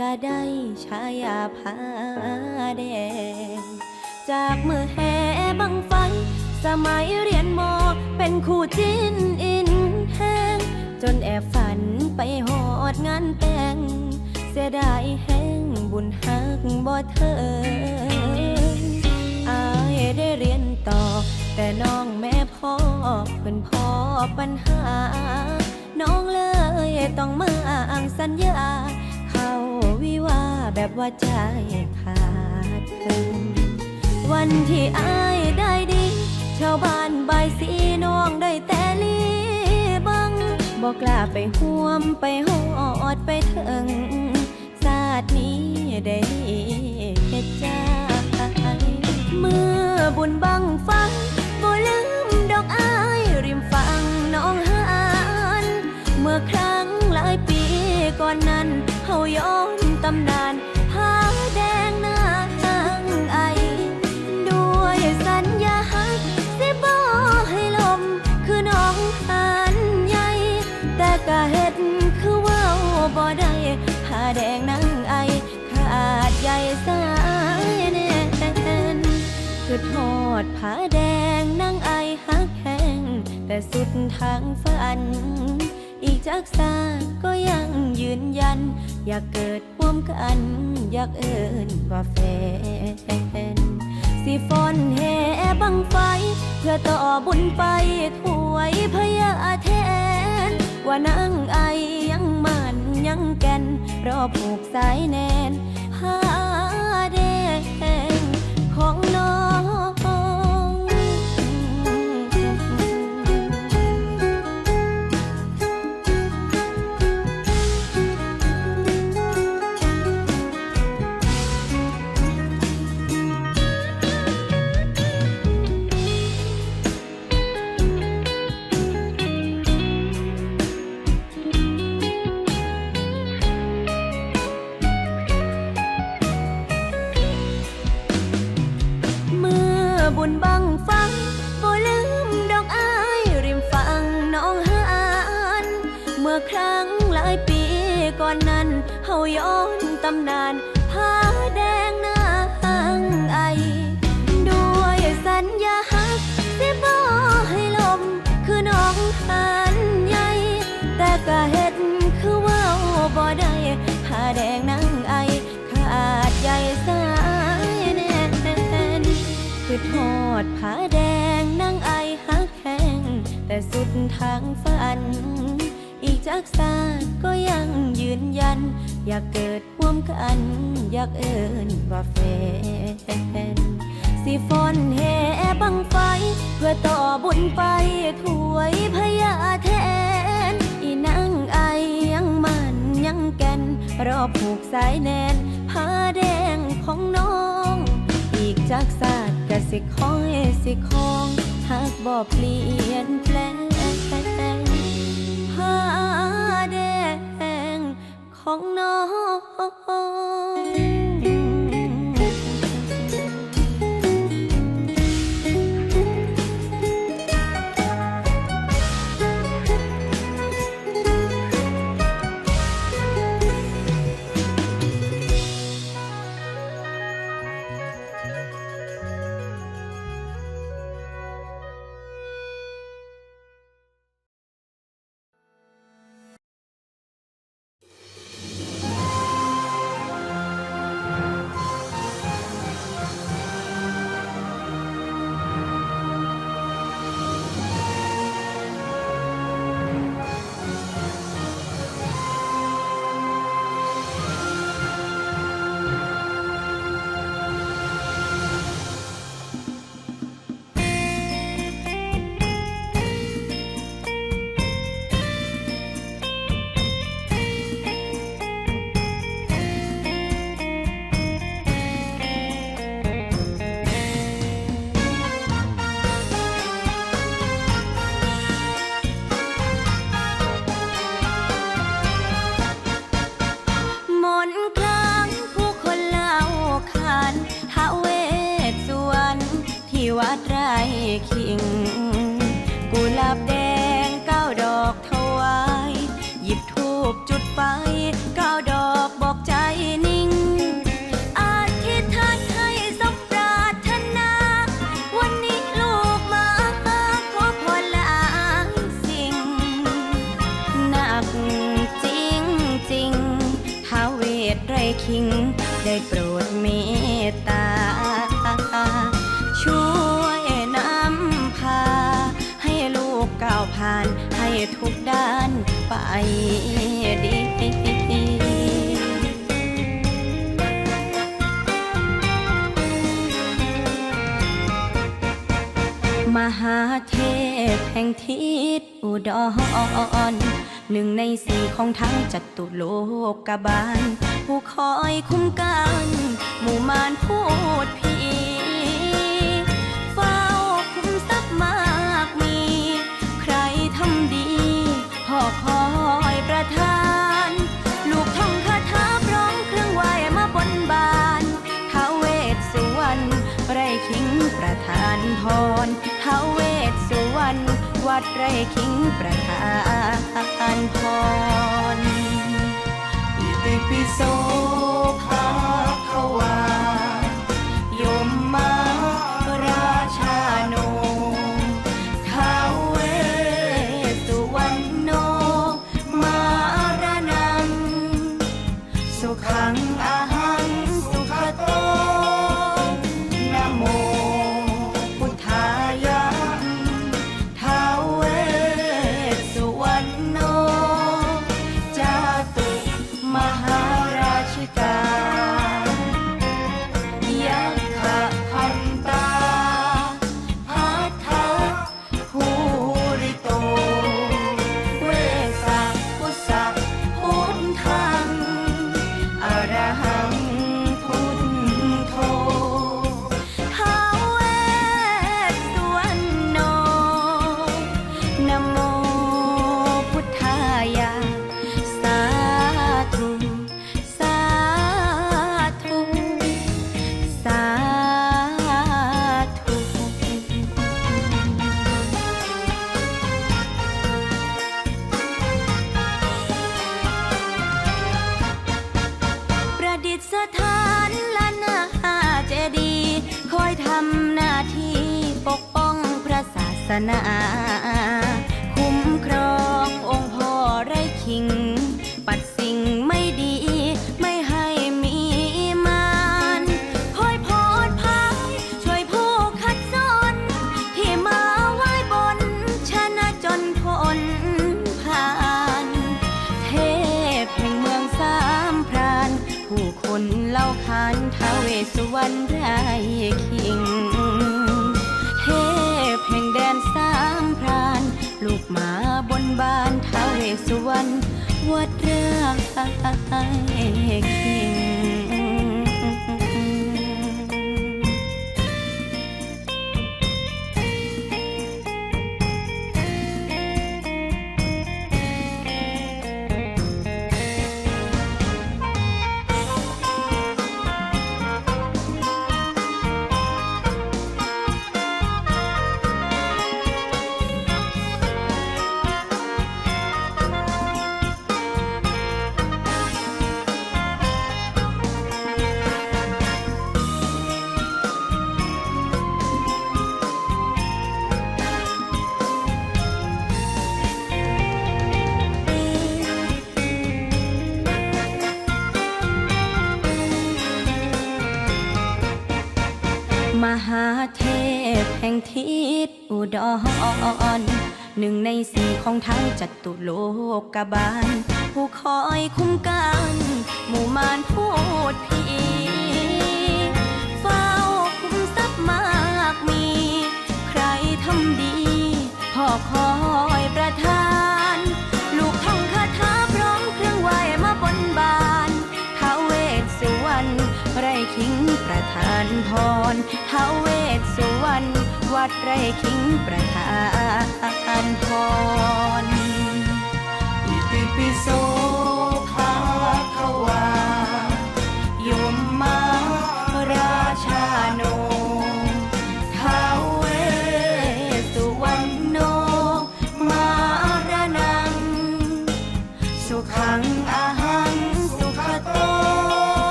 ก็ได้ชายาพาแดง จากมือแห่บังไฟ สมัยเรียนมอเป็นคู่จิ้นอินแห้ง จนแอบฝันไปหอดงานแต่ง เสียดายแห้งบุญหักบ่เถิงอายได้เรียนต่อ แต่น้องแม่พ่อเป็นพ่อปัญหา น้องเลยต้องมาอ่างสัญญา วิวาแบบว่าใจขาดเพิ่งวันที่อายได้ดี ชาวบ้านใบายสีน้องได้แต่ลีบังบอกกล้าไปห่วมไปหอดไปถึงศาสตร์นี้ได้เหตุใจเมื่อบุญบังฟังบ่ลืมดอกอายริมฟังน้องหาน เมื่อครั้งหลายปีก่อนนั้นเฮาย้อนำนานผาแดงนางไอ ด้วยสัญญาฮักสิบ่ให้ลม คือน้องหันใหญ่ แต่ก็เฮ็ดคือว้าวบ่ได้ผ้าแดงนางไอ ขาดใยสายแน่นคือทอดผ้าแดงนางไอฮักแห้งแต่สุดทางฝันอีกจากสาก็ยังยืนยัน อยากเกิด มกันอยากเอินว่าแฟน สิฟอนแห่บังไฟ เพื่อต่อบุญไปถวยพยาแทน ว่านางไอยังมันยังแก่น รอผูกสายแนนหาแดงของน้อง น้องหันใหญ่ แต่ก็เฮ็ดคือเว้าบ่ได้ผ้าแดงนางไอ ขาดใยสายแน่นคือทอดผ้าแดงนางไอฮักแห้งแต่สุดทางฝัน อีกจากสาก็ยังยืนยัน อยากเกิดร่วมกัน อยากเอินว่าแฟน สิฟอนแห่บังไฟ เพื่อต่อบุญไปถวยพญาแทน อีนางไอยังมันยังแก่น รอผูกสายแนนผ้าแดงของน้อง อีกจากศาสตร์กสิคอยสิคองหากบ่เปลี่ยนแปลงผ้าแดงของน้อง ดีมหาเทพแห่งทิศอุดรหนึ่งในสี่ของทั้งจัตุโลกบาล ผู้คอยคุ้มกัน หมู่มารพูด รทเวสสุวรรณวัดไร่ขิงประทานพรอิติปิโสภาควา นา คุ้มครององค์พ่อไร้คิง ปัดสิ่งไม่ดีไม่ให้มีมานคอยโพดภัยช่วยผู้ขัดสน ที่มาไหว้บนชนะจนคนผ่าน เทพแห่งเมืองสามพราน ผู้คนเล่าขานทาเวสวรรณไร้คิง มาบนบานท้าเวสุวรรณวัดร้าง อ่อนหนึ่งในสี่ของทั้งจัตุโลกบาล ผู้คอยคุ้มกัน หมู่มารพูดพี ดไร่ขิงประทานพรอิติปิโส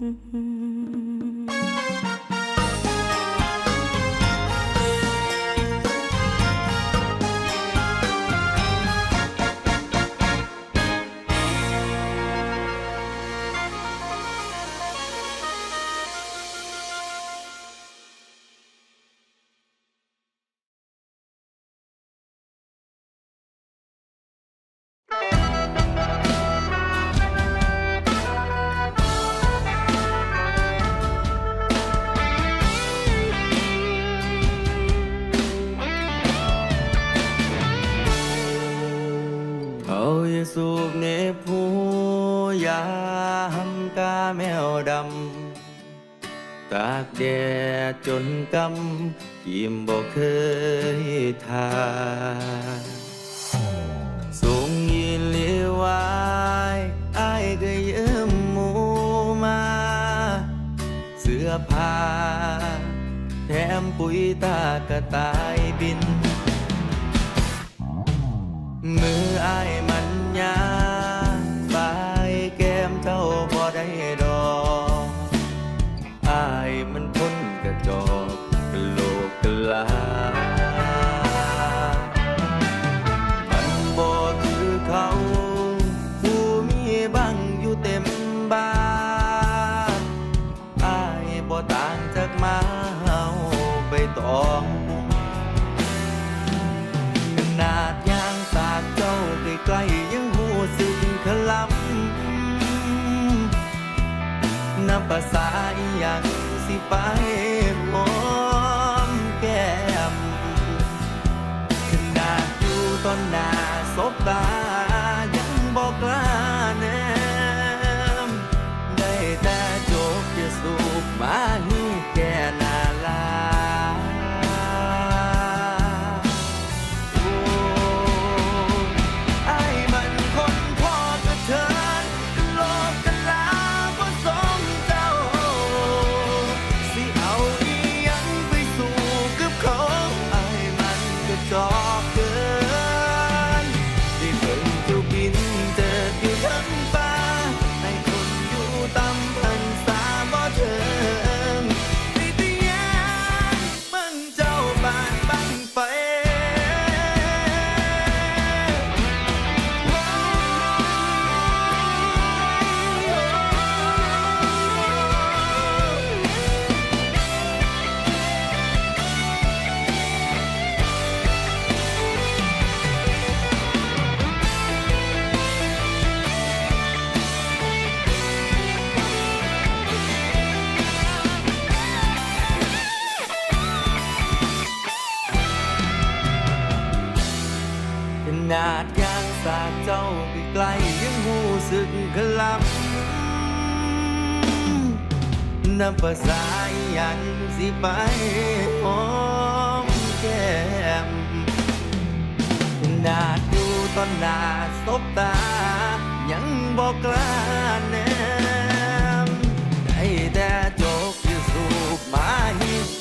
嗯嗯ากแดดจนกำกิมบอกเคยทาสูงยนเลียวายไอ้ก็เยิ้มมูมา เสื้อผ้า แถมปุ๋ยตากระตายบิน มือไอ้ ไปหมแก้มขนาอยู่ตอนหาสบตา ไปไกลยังหูสึกขลับน้ำภาษายยัางสิไปอมแก้มนาดูตอนนาสบตา ยังบอกกล้าแนมได้แต่โจกที่สูบมาหิ